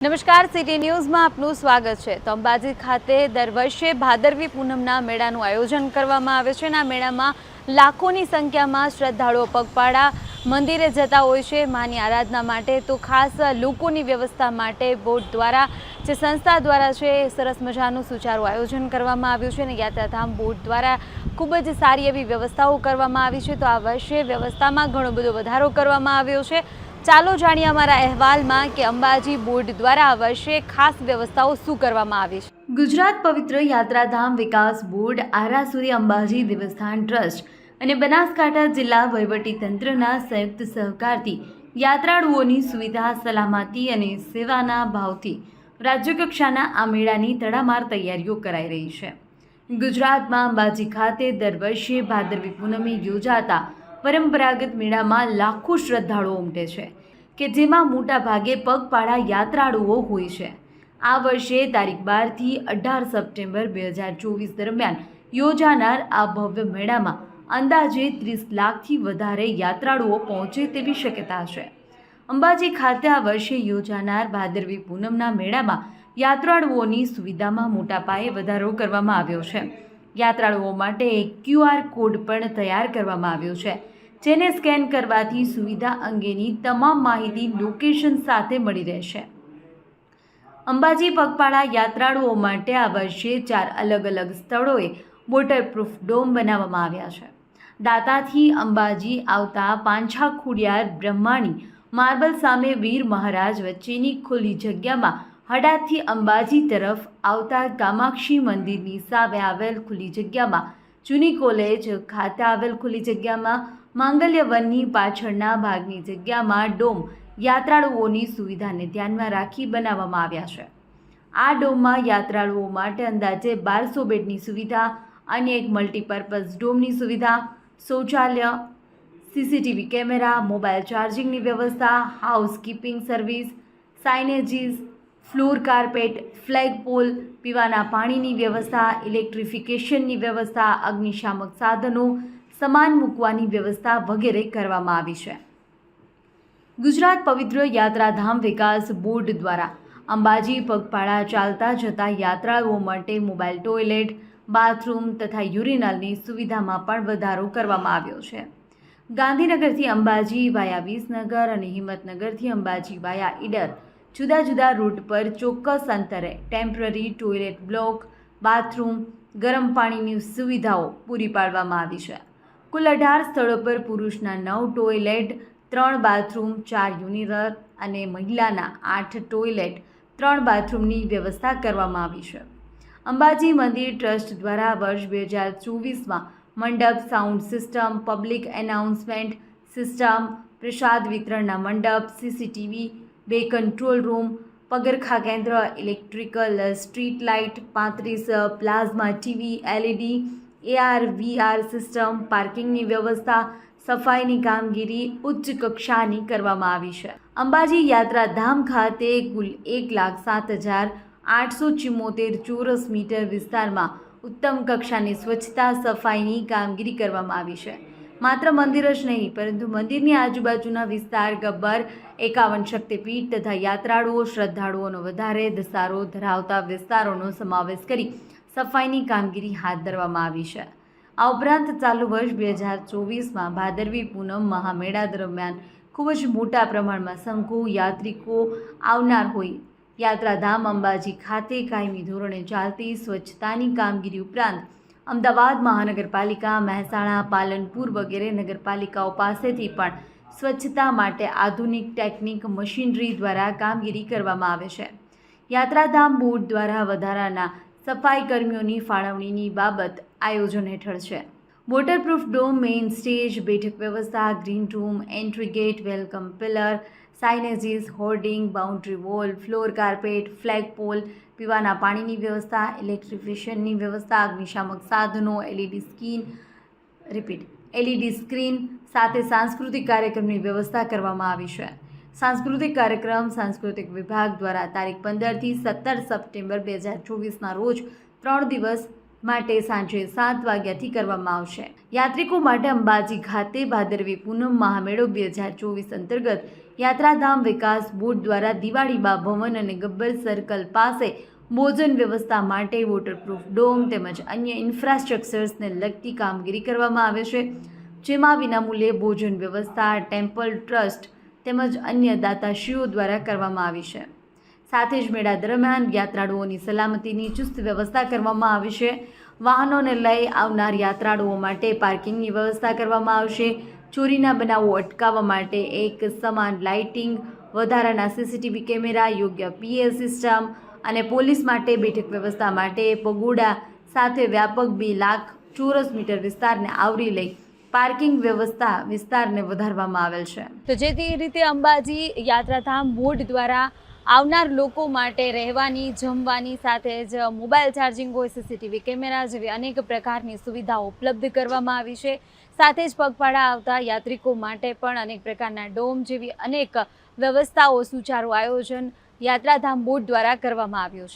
નમસ્કાર સિટી ન્યૂઝમાં આપનું સ્વાગત છે. તો અંબાજી ખાતે દર વર્ષે ભાદરવી પૂનમના મેળાનું આયોજન કરવામાં આવે છે અને આ મેળામાં લાખોની સંખ્યામાં શ્રદ્ધાળુઓ પગપાળા મંદિરે જતા હોય છે. માની આરાધના માટે તો ખાસ લોકોની વ્યવસ્થા માટે બોર્ડ દ્વારા, જે સંસ્થા દ્વારા છે, સરસ મજાનું સુચારું આયોજન કરવામાં આવ્યું છે અને યાત્રાધામ બોર્ડ દ્વારા ખૂબ જ સારી એવી વ્યવસ્થાઓ કરવામાં આવી છે. તો આ વર્ષે વ્યવસ્થામાં ઘણો બધો વધારો કરવામાં આવ્યો છે. ચાલો જાણીએ અમારા અહેવાલમાં કે અંબાજી બોર્ડ દ્વારા આ વર્ષે ખાસ વ્યવસ્થાઓ શું કરવામાં આવી છે. ગુજરાત પવિત્ર યાત્રાધામ વિકાસ બોર્ડ, આરાસુરી અંબાજી દેવસ્થાન ટ્રસ્ટ અને બનાસકાંઠા જિલ્લા વહીવટી તંત્રના સંયુક્ત સહકારથી યાત્રાળુઓની સુવિધા, સલામતી અને સેવાના ભાવથી રાજ્યકક્ષાના આ મેળાની તડામાર તૈયારીઓ કરાઈ રહી છે. ગુજરાતમાં અંબાજી ખાતે દર વર્ષે ભાદરવી પૂનમે યોજાતા પરંપરાગત મેળામાં લાખો શ્રદ્ધાળુઓ ઉમટે છે, કે જેમાં મોટા ભાગે પગપાળા યાત્રાળુઓ હોય છે. આ વર્ષે તારીખ બારથી અઢાર સપ્ટેમ્બર બે હજાર ચોવીસ દરમિયાન યોજાનાર આ ભવ્ય મેળામાં અંદાજે ત્રીસ લાખથી વધારે યાત્રાળુઓ પહોંચે તેવી શક્યતા છે. અંબાજી ખાતે આ વર્ષે યોજાનાર ભાદરવી પૂનમના મેળામાં યાત્રાળુઓની સુવિધામાં મોટા પાયે વધારો કરવામાં આવ્યો છે. યાત્રાળુઓ માટે એક ક્યુઆર કોડ પણ તૈયાર કરવામાં આવ્યો છે, જેને સ્કેન કરવાથી સુવિધા અંગેની તમામ માહિતી લોકેશન સાથે મળી રહેશે. અંબાજી પગપાળા યાત્રાળુઓ માટે આ વર્ષે ચાર અલગ અલગ સ્થળોએ વોટરપ્રૂફ ડોમ બનાવવામાં આવ્યા છે. દાતાથી અંબાજી આવતા પાંછા ખુડિયાર બ્રહ્માણી માર્બલ સામે વીર મહારાજ વચ્ચેની ખુલ્લી જગ્યામાં હડાદથી અંબાજી તરફ આવતા કામાક્ષી મંદિરની સામે આવેલ ખુલ્લી જગ્યામાં જૂની કોલેજ, ખાતે આવેલ ખુલ્લી જગ્યામાં માંગલ્ય વનની પાછળના ભાગની જગ્યામાં ડોમ યાત્રાળુઓની સુવિધાને ધ્યાનમાં રાખી બનાવવામાં આવ્યા છે. આ ડોમમાં યાત્રાળુઓ માટે અંદાજે બારસો બેડની સુવિધા અને એક મલ્ટીપર્પઝ ડોમની સુવિધા, શૌચાલય, સીસીટીવી કેમેરા, મોબાઈલ ચાર્જિંગની વ્યવસ્થા, housekeeping service, signages floor carpet, flag pole, પીવાના પાણીની વ્યવસ્થા, ઇલેક્ટ્રિફિકેશનની વ્યવસ્થા, અગ્નિશામક સાધનો, સમાન મૂકવાની વ્યવસ્થા વગેરે કરવામાં આવી છે. ગુજરાત પવિત્ર યાત્રાધામ વિકાસ બોર્ડ દ્વારા અંબાજી, પગપાળા ચાલતા જતા યાત્રાળુઓ માટે મોબાઈલ ટોયલેટ, બાથરૂમ તથા યુરિનલની સુવિધામાં પણ વધારો કરવામાં આવ્યો છે. ગાંધીનગરથી અંબાજી વાયા વિસનગર અને હિંમતનગરથી અંબાજી વાયા ઈડર જુદા જુદા રૂટ પર ચોક્કસ અંતરે ટેમ્પરરી, ટોયલેટ બ્લોક, બાથરૂમ, ગરમ પાણીની સુવિધાઓ પૂરી પાડવામાં આવી છે. કુલ અઢાર સ્થળો પર પુરુષના નવ ટોયલેટ, ત્રણ બાથરૂમ, ચાર યુનિરર અને મહિલાના આઠ ટોયલેટ, ત્રણ બાથરૂમની વ્યવસ્થા કરવામાં આવી છે. અંબાજી મંદિર ટ્રસ્ટ દ્વારા વર્ષ બે હજાર ચોવીસમાં મંડપ, sound system, public announcement system, પ્રસાદ વિતરણના મંડપ, સીસીટીવી બે કંટ્રોલ રૂમ પગરખા કેન્દ્ર ઇલેક્ટ્રિકલ સ્ટ્રીટ લાઇટ, પાંત્રીસ plasma, TV, LED, AR, VR system, પાર્કિંગની વ્યવસ્થા, સફાઈની કામગીરી ઉચ્ચ કક્ષાની કરવામાં આવી છે. અંબાજી યાત્રાધામ ખાતે કુલ એક લાખ સાત હજાર આઠસો ચુમ્મોતેર ચોરસ મીટર વિસ્તારમાં ઉત્તમ કક્ષાની સ્વચ્છતા, સફાઈની કામગીરી કરવામાં આવી છે. માત્ર મંદિર જ નહીં, પરંતુ મંદિરની આજુબાજુના વિસ્તાર, ગબ્બર, એકાવન શક્તિપીઠ તથા યાત્રાળુઓ, શ્રદ્ધાળુઓનો વધારે ધસારો ધરાવતા વિસ્તારોનો સમાવેશ કરી સફાઈની કામગીરી હાથ ધરવામાં આવી છે. આ ઉપરાંત ચાલુ વર્ષ બે હજાર ચોવીસમાં ભાદરવી પૂનમ મહામેળા દરમિયાન ખૂબ જ મોટા પ્રમાણમાં સંઘો યાત્રિકો આવનાર હોય. યાત્રાધામ અંબાજી ખાતે કાયમી ધોરણે ચાલતી સ્વચ્છતાની કામગીરી ઉપરાંત અમદાવાદ મહાનગરપાલિકા, મહેસાણા, પાલનપુર વગેરે નગરપાલિકાઓ પાસેથી પણ સ્વચ્છતા માટે આધુનિક ટેકનિક મશીનરી દ્વારા કામગીરી કરવામાં આવે છે. યાત્રાધામ બોર્ડ દ્વારા વધારાના સફાઈ કર્મીઓની ફાળવણીની બાબત આયોજન હેઠળ છે. વોટરપ્રૂફ ડોમ મેઇન સ્ટેજ, બેઠક વ્યવસ્થા, green room, entry gate, welcome pillar signages hoarding, boundary wall, floor carpet, flag pole, પીવાના પાણીની વ્યવસ્થા ઇલેક્ટ્રિફિશિયનની વ્યવસ્થા, અગ્નિશામક સાધનો, LED screen, repeat, LED screen સાથે સાંસ્કૃતિક કાર્યક્રમની વ્યવસ્થા કરવામાં આવી છે. સાંસ્કૃતિક કાર્યક્રમ સાંસ્કૃતિક વિભાગ દ્વારા તારીખ પંદરથી સત્તર સપ્ટેમ્બર બે હજાર ચોવીસના રોજ ત્રણ દિવસ માટે સાંજે સાત વાગ્યાથી કરવામાં આવશે. યાત્રિકો માટે અંબાજી ખાતે ભાદરવી પૂનમ મહામેળો બે હજાર ચોવીસ અંતર્ગત યાત્રાધામ વિકાસ બોર્ડ દ્વારા દિવાળીબા ભવન અને ગબ્બર સર્કલ પાસે ભોજન વ્યવસ્થા માટે વોટરપ્રૂફ ડોમ તેમજ અન્ય ઇન્ફ્રાસ્ટ્રક્ચર્સને લગતી કામગીરી કરવામાં આવે છે. જેમાં વિનામૂલ્યે ભોજન વ્યવસ્થા ટેમ્પલ ટ્રસ્ટ તેમજ અન્ય દાતાશ્રીઓ દ્વારા કરવામાં આવી છે. સાથે જ મેળા દરમિયાન યાત્રાળુઓની સલામતીની ચુસ્ત વ્યવસ્થા કરવામાં આવી છે. વાહનોને લઈ આવનાર યાત્રાળુઓ માટે પાર્કિંગની વ્યવસ્થા કરવામાં આવશે. ચોરીના બનાવો અટકાવવા માટે એક સમાન લાઇટિંગ, વધારાના સીસીટીવી કેમેરા, યોગ્ય પીએ સિસ્ટમ અને પોલીસ માટે બેઠક વ્યવસ્થા માટે પગોડા, સાથે વ્યાપક બે લાખ ચોરસ મીટર વિસ્તારને આવરી લઈ પાર્કિંગ વ્યવસ્થા વિસ્તારને વધારવામાં આવેલ છે. તો જે રીતે અંબાજી યાત્રાધામ બોર્ડ દ્વારા આવનાર લોકો માટે રહેવાની, જમવાની સાથે જ મોબાઈલ ચાર્જિંગ હોય, સીસીટીવી કેમેરા જેવી અનેક પ્રકારની સુવિધાઓ ઉપલબ્ધ કરવામાં આવી છે. સાથે જ પગપાળા આવતા યાત્રિકો માટે પણ અનેક પ્રકારના ડોમ જેવી અનેક વ્યવસ્થાઓ, સુચારું આયોજન યાત્રાધામ બોર્ડ દ્વારા કરવામાં આવ્યું છે.